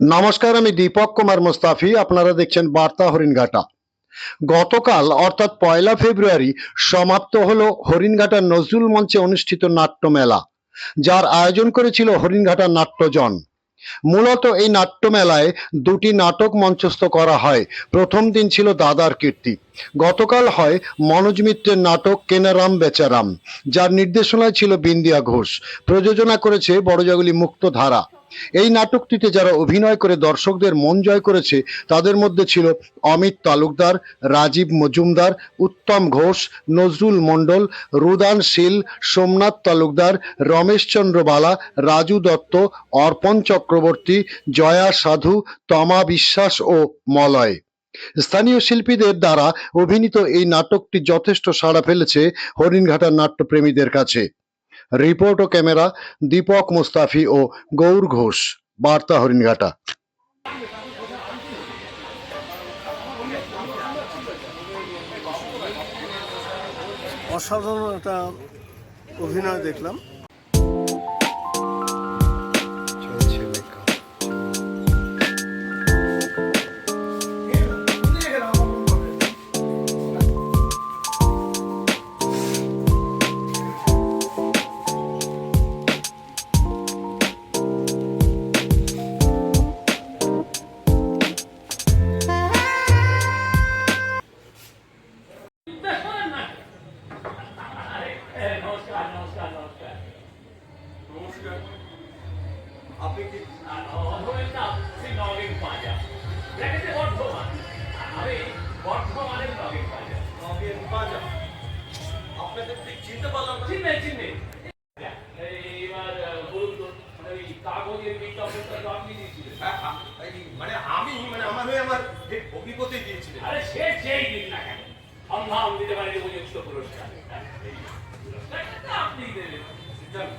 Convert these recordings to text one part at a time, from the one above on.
নমস্কার, আমি দীপক কুমার মুস্তাফি, আপনারা দেখছেন বার্তা হরিণঘাটা। গতকাল, অর্থাৎ পয়লা ফেব্রুয়ারি, সমাপ্ত হলো হরিণঘাটা নজরুল মঞ্চে অনুষ্ঠিত নাট্যমেলা যার আয়োজন করেছিল হরিণঘাটা নাট্যজন। মূলত এই নাট্যমেলায় দুটি নাটক মঞ্চস্থ করা হয়। প্রথম দিন ছিল দাদার কীর্তি। গতকাল হয় মনোজ মিত্রের নাটক কেনারাম বেচারাম, যার নির্দেশনায় ছিল বিন্দিয়া ঘোষ। প্রযোজনা করেছে বড়জাগুলি মুক্ত ধারা এই নাটকটিতে যারা অভিনয় করে, দর্শকদের মন জয় করেছে, তাদের মধ্যে ছিল অমিত তালুকদার, রাজীব মজুমদার, উত্তম ঘোষ, নজরুল মণ্ডল, রুদান শীল, সোমনাথ তালুকদার রমেশচন্দ্র বালা, রাজু দত্ত, অর্পণ চক্রবর্তী, জয়া সাধু, তমা বিশ্বাস ও মলয়। স্থানীয় শিল্পীদের দ্বারা অভিনীত এই নাটকটি যথেষ্ট সাড়া ফেলেছে হরিণঘাটার নাট্যপ্রেমীদের কাছে। রিপোর্ট ও ক্যামেরা দীপক মুস্তাফি ও গৌর ঘোষ। বার্তা হরিণঘাটা। অসাধারণ একটা অভিনয় দেখলাম। আপনাকে ঠিক চিনতে পারলাম না চিনে চিনে এইবার বলুন তো ওই কাগজের বিজ্ঞাপনটা তো আপনি দিয়েছিলেন মানে আমি মানে আমার হয়ে আমার এই দিয়েছিলেন। আরে সে যেই দিন না কেন সম্মান দিতে পারেনি উপযুক্ত পুরস্কার। আপনি দেবেন। যান।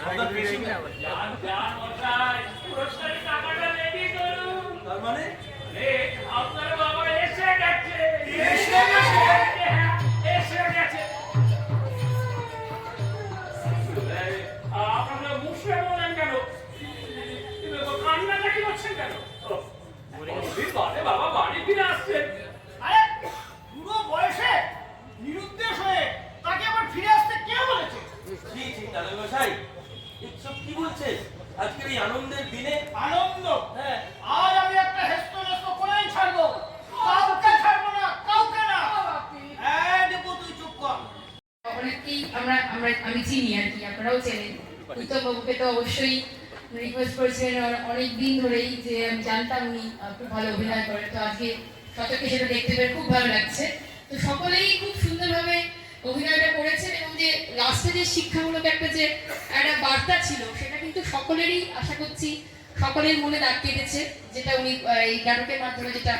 আপনার চিনি আর কি, আপনারাও চেনেন। উত্তম বাবুকে তো অবশ্যই রিকোয়েস্ট করেছিলেন অনেক দিন ধরেই যে আমি জানতাম উনি খুব ভালো অভিনয় করেন। তো আজকে শতকে সেটা দেখতে পেরে খুব ভালো লাগছে। তো সকলেই খুব সুন্দরভাবে অভিনয়টা করেছেন এবং যে লাস্টে যে শিক্ষামূলক একটা যে একটা বার্তা ছিল, সেটা কিন্তু সকলেরই আশা করছি সকলের মনে দাগ কেটেছে, যেটা উনি এই নাটকের মাধ্যমে যেটা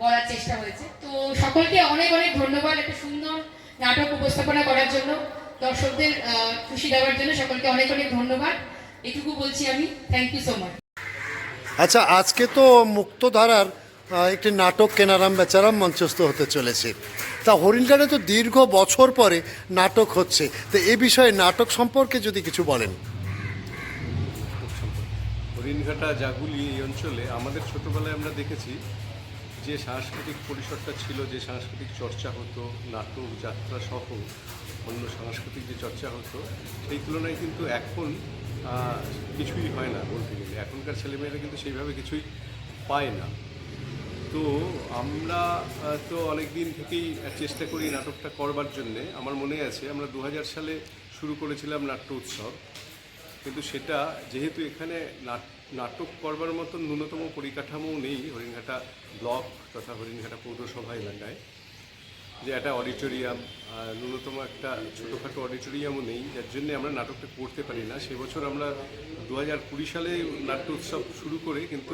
বলার চেষ্টা হয়েছে। তো সকলকে অনেক অনেক ধন্যবাদ একটা সুন্দর নাটক উপস্থাপনা করার জন্য। দর্শকদের খুশি দেওয়ার জন্য সকলকে অনেক অনেক ধন্যবাদ। এটুকু বলছি আমি। থ্যাংক ইউ সো মাচ আচ্ছা আজকে তো মুক্তধারার একটি নাটক কেনারাম বেচারাম মঞ্চস্থ হতে চলেছে। তা হরিণঘাটে তো দীর্ঘ বছর পরে নাটক হচ্ছে। তো এ বিষয়ে নাটক সম্পর্কে যদি কিছু বলেন। হরিণঘাটা জাগুলি এই অঞ্চলে আমাদের ছোটবেলায় আমরা দেখেছি যে সাংস্কৃতিক পরিসরটা ছিল যে সাংস্কৃতিক চর্চা হতো নাটক যাত্রা সহ অন্য সাংস্কৃতিক যে চর্চা হতো, সেই তুলনায় কিন্তু এখন কিছুই হয় না বলতে গেলে। এখনকার ছেলেমেয়েরা কিন্তু সেইভাবে কিছুই পায় না। তো আমরা তো অনেক দিন থেকেই চেষ্টা করি নাটকটা করবার জন্যে। আমার মনে আছে, আমরা দু হাজার সালে শুরু করেছিলাম নাট্য উৎসব। কিন্তু সেটা যেহেতু এখানে নাট- নাটক করবার মতন ন্যূনতম পরিকাঠামো নেই, হরিণঘাটা ব্লক তথা হরিণঘাটা পৌরসভা এলাকায় যে একটা অডিটোরিয়াম ন্যূনতম একটা ছোটোখাটো অডিটোরিয়ামও নেই, যার জন্য আমরা নাটকটা করতে পারি না। সে বছর আমরা দু হাজার কুড়ি সালে নাট্য উৎসব শুরু করে কিন্তু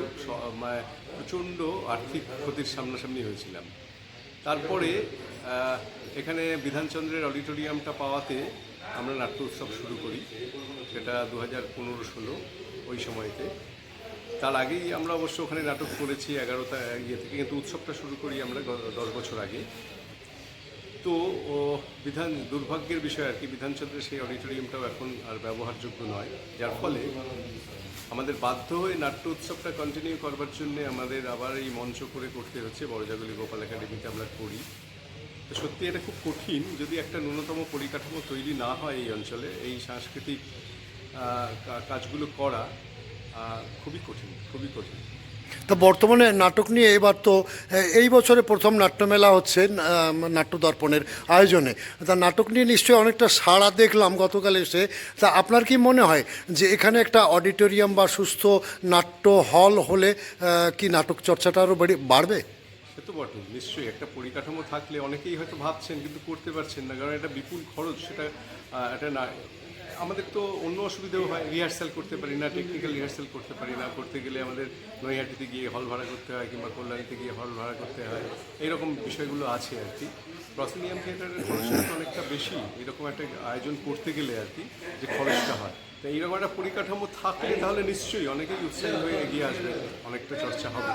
প্রচণ্ড আর্থিক ক্ষতির সামনাসামনি হয়েছিলাম। তারপরে এখানে বিধানচন্দ্রের অডিটোরিয়ামটা পাওয়াতে আমরা নাট্য উৎসব শুরু করি, সেটা দু হাজার পনেরো ষোলো, ওই সময়তে। তার আগেই আমরা অবশ্য ওখানে নাটক করেছি এগারোটা ইয়ে থেকে, কিন্তু উৎসবটা শুরু করি আমরা দশ বছর আগে। তো বিধান, দুর্ভাগ্যের বিষয় আর কি বিধানচন্দ্রের সেই অডিটোরিয়ামটাও এখন আর ব্যবহারযোগ্য নয়। যার ফলে আমাদের বাধ্য হয়ে নাট্য উৎসবটা কন্টিনিউ করবার জন্য আমাদের আবার এই মঞ্চ করে করতে হচ্ছে। বড়জাগুলি গোপাল একাডেমিতে আমরা করি। তো সত্যি এটা খুব কঠিন, যদি একটা ন্যূনতম পরিকাঠামো তৈরি না হয় এই অঞ্চলে, এই সাংস্কৃতিক কাজগুলো করা খুবই কঠিন খুবই কঠিন। তা বর্তমানে নাটক নিয়ে এবার তো এই বছরে প্রথম নাট্যমেলা হচ্ছে আম, নাট্য দর্পণের আয়োজনে। তা নাটক নিয়ে নিশ্চয়ই অনেকটা সাড়া দেখলাম গতকাল এসে। তা আপনার কি মনে হয় যে এখানে একটা অডিটোরিয়াম বা সুস্থ নাট্য হল হলে কি নাটক চর্চাটা আরও বাড়বে? সে তো বটে নিশ্চয়ই একটা পরিকাঠামো থাকলে অনেকেই হয়তো ভাবছেন কিন্তু করতে পারছেন না কারণ এটা বিপুল খরচ সেটা একটা আমাদের তো অন্য অসুবিধাও হয় রিহার্সাল করতে পারি না টেকনিক্যাল রিহার্সাল করতে পারি না। করতে গেলে আমাদের নৈহাটিতে গিয়ে হল ভাড়া করতে হয় কিংবা কল্যাণীতে গিয়ে হল ভাড়া করতে হয়। এইরকম বিষয়গুলো আছে আর কি। প্রসিনিয়াম থিয়েটারের খরচটা অনেকটা বেশি, এরকম একটা আয়োজন করতে গেলে আর কি যে খরচটা হয়। তো এইরকম একটা পরিকাঠামো থাকলে তাহলে নিশ্চয়ই অনেকেই উৎসাহী হয়ে এগিয়ে আসবে, অনেকটা চর্চা হবে।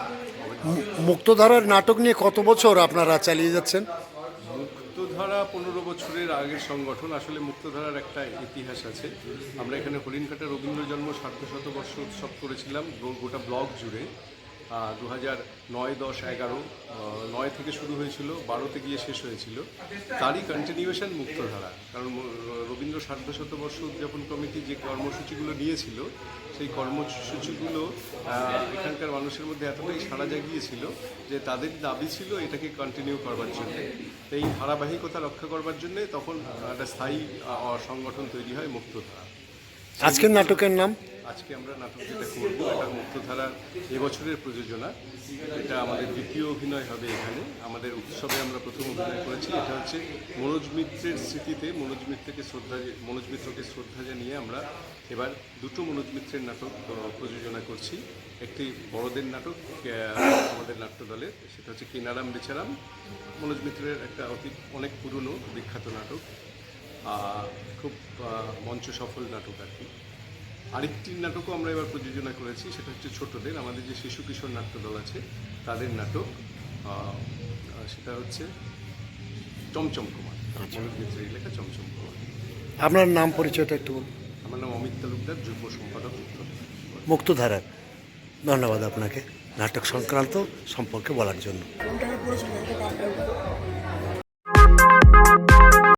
মুক্তধারার নাটক নিয়ে কত বছর আপনারা চালিয়ে যাচ্ছেন? মুক্তধারা পনেরো বছরের আগের সংগঠন, আসলে মুক্তধারার একটা ইতিহাস আছে। আমরা এখানে হরিণঘাটা রবীন্দ্র জন্ম সার্ধ শতবর্ষ উৎসব করেছিলাম গোটা ব্লক জুড়ে। দু হাজার নয়, দশ, এগারো নয় থেকে শুরু হয়েছিল, বারোতে গিয়ে শেষ হয়েছিল। তারই কন্টিনিউয়েশন মুক্তধারা। কারণ রবীন্দ্র সার্ধ শতবর্ষ উদযাপন কমিটি যে কর্মসূচিগুলো নিয়েছিল, সেই কর্মসূচিগুলো এখানকার মানুষের মধ্যে এতটাই সাড়া জাগিয়েছিল যে তাদের দাবি ছিল এটাকে কন্টিনিউ করবার জন্য। এই ধারাবাহিকতা রক্ষা করবার জন্য তখন একটা স্থায়ী সংগঠন তৈরি হয় মুক্তধারা। আজকের নাটকের নাম? আজকে আমরা নাটক যেটা করব, এটা মুক্তধারার এবছরের প্রযোজনা। এটা আমাদের দ্বিতীয় অভিনয় হবে এখানে। আমাদের উৎসবে আমরা প্রথম অভিনয় করেছি। এটা হচ্ছে মনোজ মিত্রের স্মৃতিতে। মনোজ মিত্রকে শ্রদ্ধা মনোজ মিত্রকে শ্রদ্ধা জানিয়ে আমরা এবার দুটো মনোজ মিত্রের নাটক প্রযোজনা করছি। একটি বড়দের নাটক আমাদের নাট্য দলের। সেটা হচ্ছে কিনারাম বেচারাম। মনোজ মিত্রের একটা অতি, অনেক পুরনো বিখ্যাত নাটক। খুব মঞ্চ সফল নাটক আর কি। আরেকটি নাটকও আমরা এবার প্রযোজনা করেছি সেটা হচ্ছে ছোটদের আমাদের যে শিশু কিশোর নাট্য দল আছে তাদের নাটক সেটা হচ্ছে চমচম কুমার। মনোজ লেখা চমচম কুমার। আপনার নাম পরিচয়টা একটু আমার নাম অমিত তালুকদার যুগ্ম সম্পাদক মুক্তধারার। ধন্যবাদ আপনাকে। নাটক সংক্রান্ত সম্পর্কে বলার জন্য।